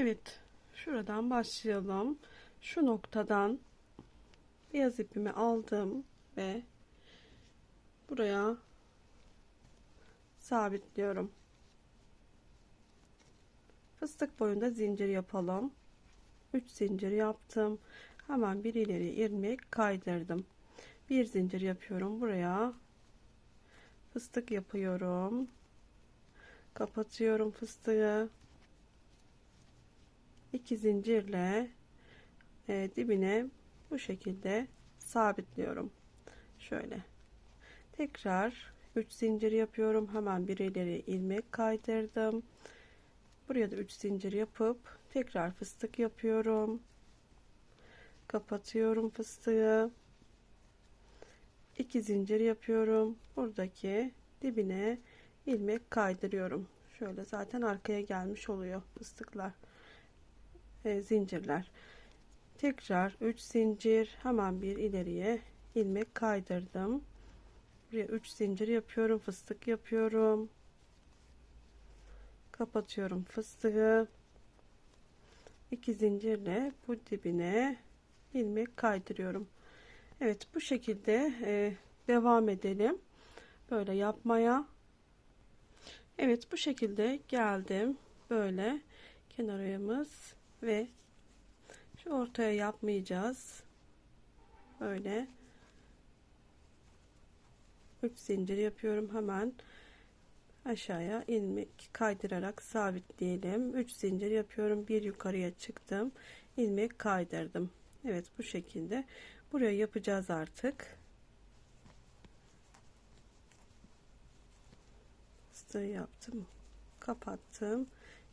Evet, şuradan başlayalım. Şu noktadan beyaz ipimi aldım ve buraya sabitliyorum. Fıstık boyunda zincir yapalım. 3 zincir yaptım. Hemen bir ileri ilmek kaydırdım. Bir zincir yapıyorum buraya. Fıstık yapıyorum. Kapatıyorum fıstığı. 2 zincirle e, dibine bu şekilde sabitliyorum. Şöyle. Tekrar 3 zincir yapıyorum. Hemen bir ileri ilmek kaydırdım. Buraya da 3 zincir yapıp tekrar fıstık yapıyorum. Kapatıyorum fıstığı. 2 zincir yapıyorum. Buradaki dibine ilmek kaydırıyorum. Şöyle zaten arkaya gelmiş oluyor fıstıklar. E, zincirler. Tekrar 3 zincir hemen bir ileriye ilmek kaydırdım. Buraya 3 zincir yapıyorum. Fıstık yapıyorum. Kapatıyorum fıstığı. 2 zincirle bu dibine ilmek kaydırıyorum. Evet bu şekilde e, devam edelim. Böyle yapmaya. Evet bu şekilde geldim. Böyle kenarımız ve şu ortaya yapmayacağız. Böyle. 3 zincir yapıyorum hemen. Aşağıya ilmek kaydırarak sabitleyelim. 3 zincir yapıyorum. Bir yukarıya çıktım. İlmek kaydırdım. Evet bu şekilde. Buraya yapacağız artık. Yaptım. Kapattım.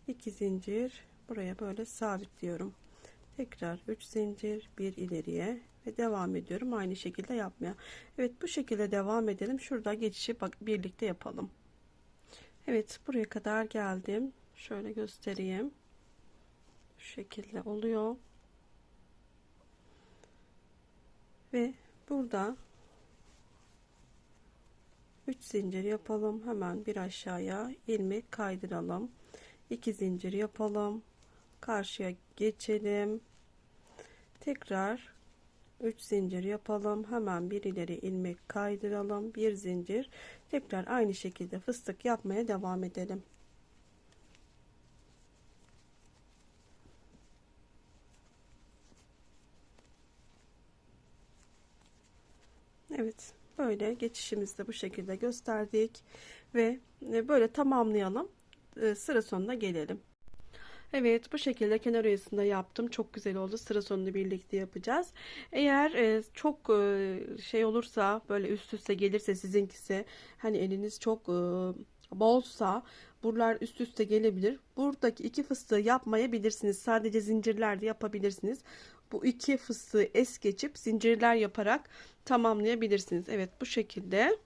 2 zincir buraya böyle sabitliyorum. Tekrar 3 zincir bir ileriye ve devam ediyorum. Aynı şekilde yapmaya. Evet bu şekilde devam edelim. Şurada geçişi bak birlikte yapalım. Evet buraya kadar geldim. Şöyle göstereyim. Şu şekilde oluyor. Ve burada 3 zincir yapalım. Hemen bir aşağıya ilmek kaydıralım. 2 zincir yapalım karşıya geçelim. Tekrar 3 zincir yapalım. Hemen bir ileri ilmek kaydıralım. Bir zincir. Tekrar aynı şekilde fıstık yapmaya devam edelim. Evet böyle geçişimizde bu şekilde gösterdik ve e, böyle tamamlayalım. E, sıra sonuna gelelim Evet bu şekilde kenar oyasında yaptım. Çok güzel oldu. Sıra sonunu birlikte yapacağız. Eğer e, çok e, şey olursa böyle üst üste gelirse sizinkisi hani eliniz çok e, bolsa buralar üst üste gelebilir. Buradaki iki fıstığı yapmayabilirsiniz. Sadece zincirlerde yapabilirsiniz. Bu iki fıstığı es geçip zincirler yaparak tamamlayabilirsiniz. Evet bu şekilde.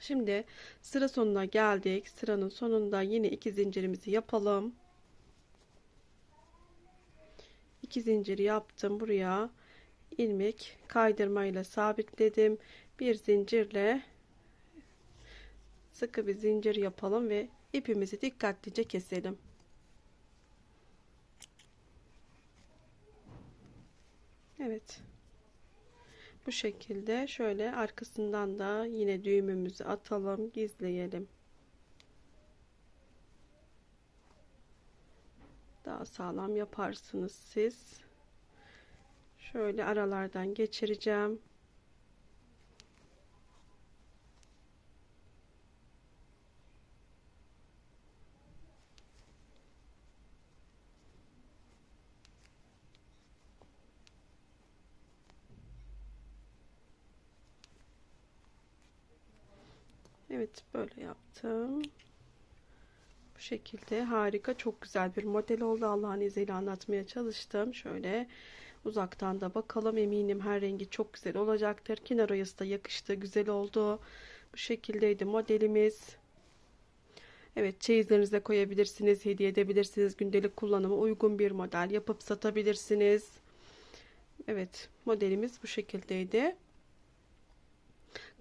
Şimdi sıra sonuna geldik. Sıranın sonunda yine iki zincirimizi yapalım. 2 zincir yaptım buraya. İlmek kaydırmayla sabitledim. Bir zincirle sıkı bir zincir yapalım ve ipimizi dikkatlice keselim. Evet. Bu şekilde şöyle arkasından da yine düğümümüzü atalım gizleyelim daha sağlam yaparsınız siz. Şöyle aralardan geçireceğim. Evet böyle yaptım şekilde. Harika çok güzel bir model oldu. Allah'ın izniyle anlatmaya çalıştım. Şöyle uzaktan da bakalım. Eminim her rengi çok güzel olacaktır. Kenar oyası da yakıştı güzel oldu. Bu şekildeydi modelimiz. Evet çeyizlerinize koyabilirsiniz hediye edebilirsiniz. Gündelik kullanıma uygun bir model yapıp satabilirsiniz. Evet modelimiz bu şekildeydi